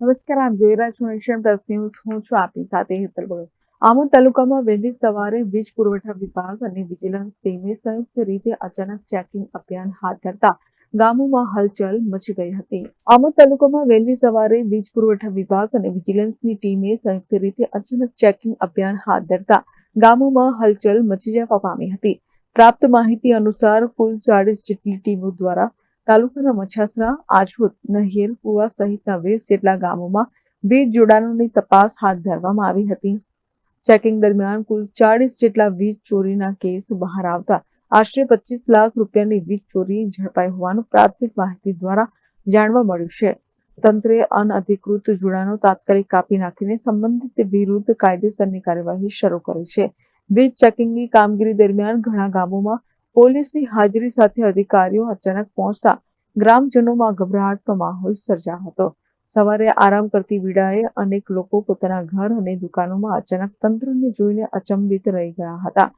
નમસ્કાર આપ જોઈ રહ્યા છો નેશન પ્લસ હું છું આપની સાથે હેતલ બગલ આમોદ તાલુકામાં વહેલી સવારે વીજ પુરવઠા વિભાગ અને વિજિલન્સ ટીમે સંયુક્ત રીતે અચાનક ચેકિંગ અભિયાન હાથ ધરતા ગામોમાં હલચલ મચી ગઈ હતી. આમોદ તાલુકામાં વહેલી સવારે વીજ પુરવઠા વિભાગ અને વિજિલન્સની ટીમે સંયુક્ત રીતે અચાનક ચેકિંગ અભિયાન હાથ ધરતા ગામોમાં હલચલ મચી જવા પામી હતી. પ્રાપ્ત માહિતી અનુસાર કુલ ચાળીસ જેટલી ટીમો દ્વારા તાલુકાના મછાસરા આજોદ નહેર, કુવા સહિતના વીસ જેટલા ગામોમાં વીજ જોડાણોની તપાસ હાથ ધરવામાં આવી હતી. ચેકિંગ દરમિયાન કુલ ચાળીસ જેટલા વીજ ચોરીના કેસ બહાર આવતા આશરે પચીસ લાખ રૂપિયાની વીજ ચોરી ઝડપાઈ હોવાનું પ્રાથમિક માહિતી દ્વારા જાણવા મળ્યું છે. તંત્રે અનઅધિકૃત જોડાણો તાત્કાલિક કાપી નાખીને સંબંધિત વિરુદ્ધ કાયદેસરની કાર્યવાહી શરૂ કરી છે. વીજ ચેકિંગની કામગીરી દરમિયાન ઘણા ગામોમાં પોલીસની હાજરી સાથે અધિકારીઓ અચાનક પહોંચતા ગ્રામજનોમાં ગભરાટનો માહોલ સર્જાયો હતો. સવારે આરામ કરતી વીડાએ અનેક લોકો પોતાના ઘર અને દુકાનોમાં અચાનક તંત્રને જોઈને અચંબિત રહી ગયા હતા.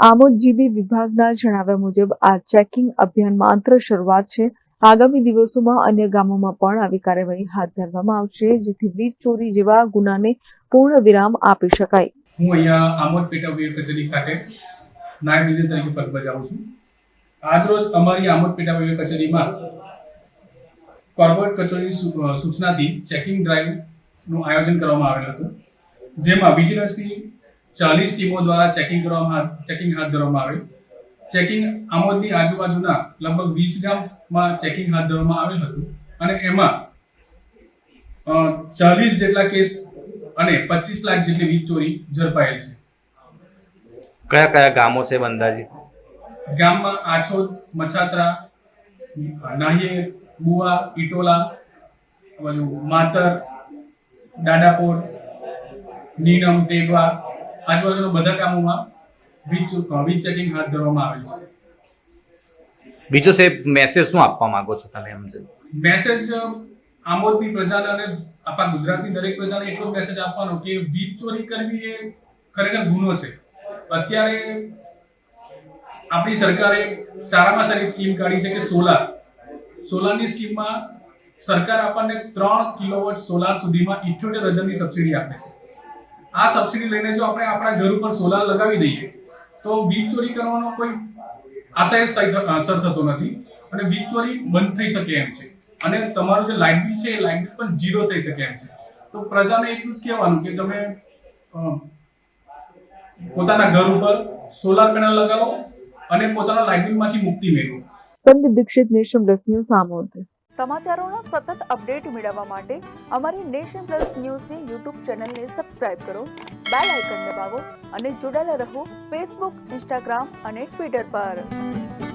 આમોદજીબી વિભાગના જણાવ્યા મુજબ, આ ચેકિંગ અભિયાન માત્ર શરૂઆત છે. આગામી દિવસોમાં અન્ય ગામોમાં પણ આવી કાર્યવાહી હાથ ધરવામાં આવશે, જેથી વીજ ચોરી જેવા ગુનાને પૂર્ણ વિરામ આપી શકાય. હું અહીંયા આમોદ પેટા કચેરી ખાતે નાયબ વિજય તરીકે ફરજ બજાવું છું. આજરોજ અમારી આમોદ પેટા કચેરીમાં કોર્પોરેટ કચેરી સૂચનાથી ચેકિંગ ડ્રાઈવનું આયોજન કરવામાં આવેલ હતું. જેમાં વિજિલન્સની ચાલીસ ટીમો દ્વારા ચેકિંગ કરવામાં ચેકિંગ હાથ ધરવામાં આવેલ. ચેકિંગ આમોદની આજુબાજુના લગભગ વીસ ગામમાં ચેકિંગ હાથ ધરવામાં આવેલ હતું અને એમાં ચાલીસ જેટલા કેસ અને પચીસ લાખ જેટલી વીજ ચોરી ઝડપાયેલ છે. કયા કયા ગામો છે બંદાજી ગામમાં આછોદ મછાસરા નાહીએ બુવા ઇટોલા પેલું માતર દાદાપોર નીનમ ટેગવા આજુબાજુના બધા ગામોમાં વીજ વીજ ચેકિંગ હાથ ધરવામાં આવેલ છે. બીજો સાહેબ મેસેજ શું આપવા માંગો છો તમે એમ છે? મેસેજ આમોદની પ્રજાને અને આપણા ગુજરાતની દરેક પ્રજાને એટલો મેસેજ આપવાનો કે વીજ ચોરી કરવી એ ખરેખર ગુનો છે. અત્યારે આપણી સરકારે સારામાં સારી સ્કીમ કાઢી છે કે સોલાર સોલારની સ્કીમમાં સરકાર આપણને ત્રણ કિલોવોટ સોલાર સુધીમાં ઇઠ્યોતેર હજારની સબસિડી આપે છે. આ સબસિડી લઈને જો આપણે આપણા ઘર ઉપર સોલાર લગાવી દઈએ, તો વીજ ચોરી કરવાનો કોઈ આશય સર થતો નથી અને વીજ ચોરી બંધ થઈ શકે એમ છે. અને તમારું જે લાઇટ બિલ છે એ લાઇટ બિલ પણ ઝીરો થઈ શકે એમ છે. તો પ્રજાને એટલું જ કહેવાનું કે તમે પોતાના ઘર ઉપર સોલાર પેનલ લગાવો અને પોતાના લાઇટ બિલમાંથી મુક્તિ મેળવો. Sandeep Dixit nation plus news Amod સમાચારોનો સતત અપડેટ મેળવવા માટે અમારી નેશન પ્લસ ન્યૂઝની યુટ્યુબ ચેનલને સબસ્ક્રાઇબ કરો બેલ આઇકન દબાવો અને જોડાયેલા રહો ફેસબુક ઇન્સ્ટાગ્રામ અને ટ્વિટર પર.